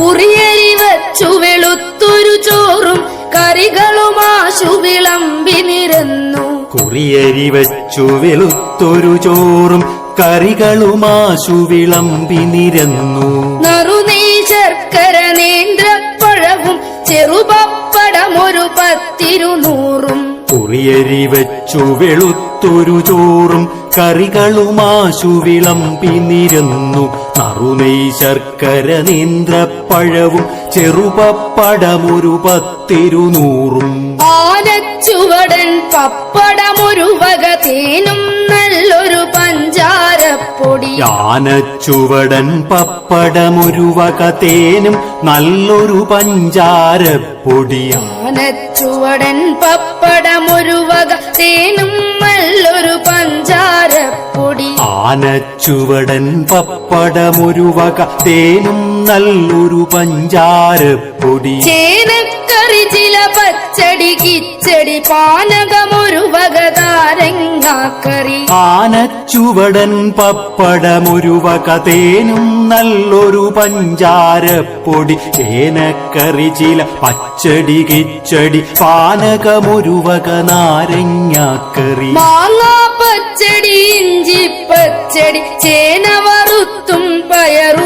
കുറിയരി വച്ചു വെളുത്തൊരു ചോറും കറികളുമാശു വിളമ്പി നിരന്നു. കുറിയരി വെച്ചു വെളുത്തൊരു ചോറും കറികളുമാശു വിളമ്പി നിരന്നു. നറുനീ ശർക്കര നേന്ത്രപ്പഴവും ചെറുപപ്പടമൊരു പത്തിരുനൂറും കുറിയരി വെച്ചു വെളുത്തൊരു ചോറും കറികളുമാശു വിളമ്പി നിരന്നു. നറുനെയ് ശർക്കര നേന്ത്രപ്പഴവും ചെറുപപ്പടമൊരു പത്തിരുനൂറും ആനച്ചുവടൻ പപ്പടമൊരു വക തേനും യാനച്ചുവടൻ പപ്പടമൊരു വക തേനും നല്ലൊരു പഞ്ചാരപ്പൊടി. ആനച്ചുവടൻ പപ്പടമൊരു വക തേനും നല്ലൊരു പഞ്ചാരപ്പൊടി. ആനച്ചുവടൻ പപ്പടമൊരുവക തേനും നല്ലൊരു പഞ്ചാരപ്പൊടി. ചില പച്ചടി കിച്ചടി പാനകമൊരു വക താരങ്ങാക്കറി ആനച്ചുവടൻ പപ്പടമൊരു വക തേനും നല്ലൊരു പഞ്ചാരപ്പൊടി. ചേനക്കറി ചില പച്ചടി കിച്ചടി പാനകമൊരു വക നാരങ്ങാക്കറി. മാങ്ങാ പച്ചടി ഇഞ്ചി പച്ചടി ചേന വറുത്തും പയറു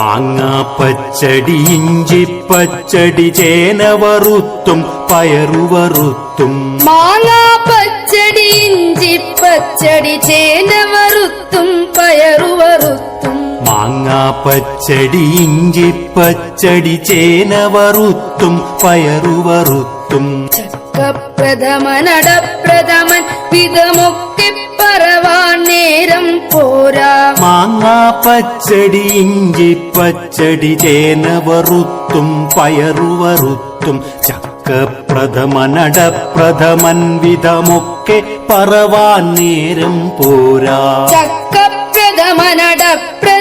മാങ്ങ പച്ചടി ഇഞ്ചി പച്ചടി ചേന വറുത്തും പയറു വറുത്തും മാങ്ങാ പച്ചടി ഇഞ്ചി പച്ചടി ചേന വറുത്തും പയറു വറുത്തും മാങ്ങ പച്ചടി ഇഞ്ചി പച്ചടി ചേന വറുത്തും പയറു വറുത്തും ചക്കപ്രഥമനടപ്രഥമൻ വിധമൊക്കെ പറവാൻ നേരം പോരാ. മാങ്ങ പച്ചടി ഇഞ്ചി പച്ചടി ചേന വറുത്തും പയറു വറുത്തും ചക്കപ്രഥമനടപ്രഥമൻ വിധമൊക്കെ പറവാൻ നേരം പോരാ. ചക്കപ്രഥമനടപ്രഥമൻ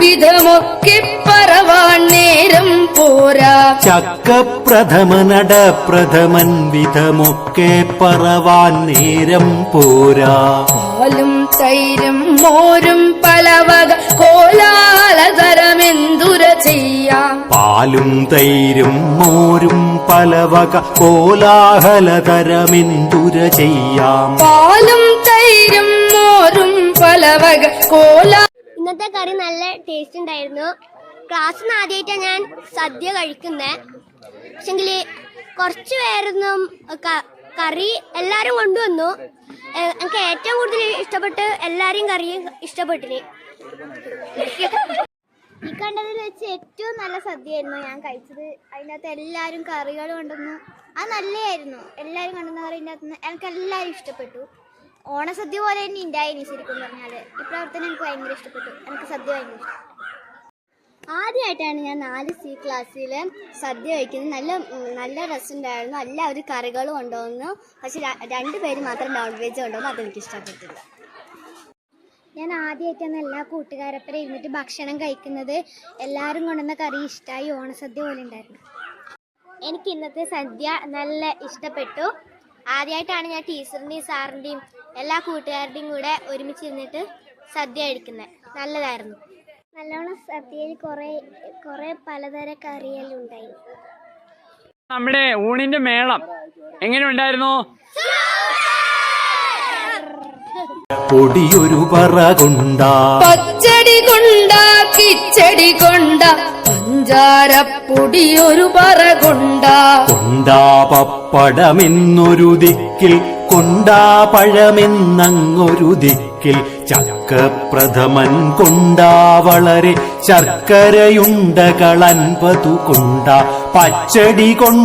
വിധമൊക്കെ പറവാൻ നേരം പോരാ. ചക്കപ്രഥമനട പ്രഥമൻ വിധമൊക്കെ പറവാൻ നേരം പോരാ. പാലും തൈരും മോരും പലവക കോലാലതരമെന്തുര ചെയ്യാം. പാലും തൈരും മോരും പലവക കോലാഹലതരമെന്തുര ചെയ്യാം. പാലും തൈരും മോരും പലവക കോലാ ഇന്നത്തെ കറി നല്ല ടേസ്റ്റ് ഉണ്ടായിരുന്നു. ക്ലാസ്സിൽ ആദ്യമായിട്ടാണ് ഞാൻ സദ്യ കഴിക്കുന്നത് പക്ഷെങ്കിൽ കുറച്ച് പേരൊന്നും കറി എല്ലാവരും കൊണ്ടുവന്നു. എനിക്ക് ഏറ്റവും കൂടുതൽ ഇഷ്ടപ്പെട്ട് എല്ലാവരെയും കറിയും ഇഷ്ടപ്പെട്ടിന്. ഈ കണ്ടതിൽ വെച്ച് ഏറ്റവും നല്ല സദ്യയായിരുന്നു ഞാൻ കഴിച്ചത്. അതിനകത്ത് എല്ലാവരും കറികൾ കൊണ്ടുവന്നു. അത് നല്ലതായിരുന്നു എല്ലാവരും കൊണ്ടുവന്ന അകത്ത് നിന്ന് എനിക്ക് എല്ലാവരും ഇഷ്ടപ്പെട്ടു. ഓണസദ്യ പോലെ തന്നെ ഉണ്ടായിരുന്നു ശരിക്കും പറഞ്ഞാൽ ഈ പ്രവർത്തനം എനിക്ക് ഭയങ്കര ഇഷ്ടപ്പെട്ടു. എനിക്ക് സദ്യ ഭയങ്കര ഇഷ്ടം. ആദ്യമായിട്ടാണ് ഞാൻ നാല് സി ക്ലാസ്സിൽ സദ്യ കഴിക്കുന്നത്. നല്ല നല്ല നല്ല ആയിരുന്നു എല്ലാവരും കറികളും കൊണ്ടുവന്നു പക്ഷെ രണ്ട് പേര് മാത്രം നോൺ വെജ് കൊണ്ടുവന്നു അതെനിക്ക് ഇഷ്ടപ്പെട്ടില്ല. ഞാൻ ആദ്യമായിട്ടാണ് എല്ലാ കൂട്ടുകാരൊപ്പം ഇരുന്നിട്ട് ഭക്ഷണം കഴിക്കുന്നത്. എല്ലാവരും കൊണ്ടുവന്ന കറി ഇഷ്ടമായി ഓണസദ്യ പോലെ ഉണ്ടായിരുന്നു. എനിക്ക് ഇന്നത്തെ സദ്യ നല്ല ഇഷ്ടപ്പെട്ടു. ആദ്യമായിട്ടാണ് ഞാൻ ടീച്ചറിന്റെയും സാറിന്റെയും എല്ലാ കൂട്ടുകാരുടെയും കൂടെ ഒരുമിച്ചിരുന്നിട്ട് സദ്യ കഴിക്കുന്നത്. നല്ലതായിരുന്നു. നല്ലോണം സദ്യയിൽ കുറേ കുറേ പലതരം കറിയെല്ലാം ഉണ്ടായി നമ്മുടെ ഊണിന്റെ മേളം എങ്ങനെ ഉണ്ടായിരുന്നു പൊടിയൊരു പറ കൊണ്ടാ. പച്ചടി കൊണ്ട കിച്ചടി കൊണ്ട. പഞ്ചാരപ്പൊടി ഒരു പറ കൊണ്ട കൊണ്ടാ പപ്പടമെന്നൊരു ദിക്കിൽ കൊണ്ടാ പഴമെന്നങ്ങൊരു ദിക്കിൽ ചക്കപ്രഥമൻ കൊണ്ടാ വളരെ ശർക്കരയുണ്ടകളൻപതു കൊണ്ട പച്ചടി കൊണ്ട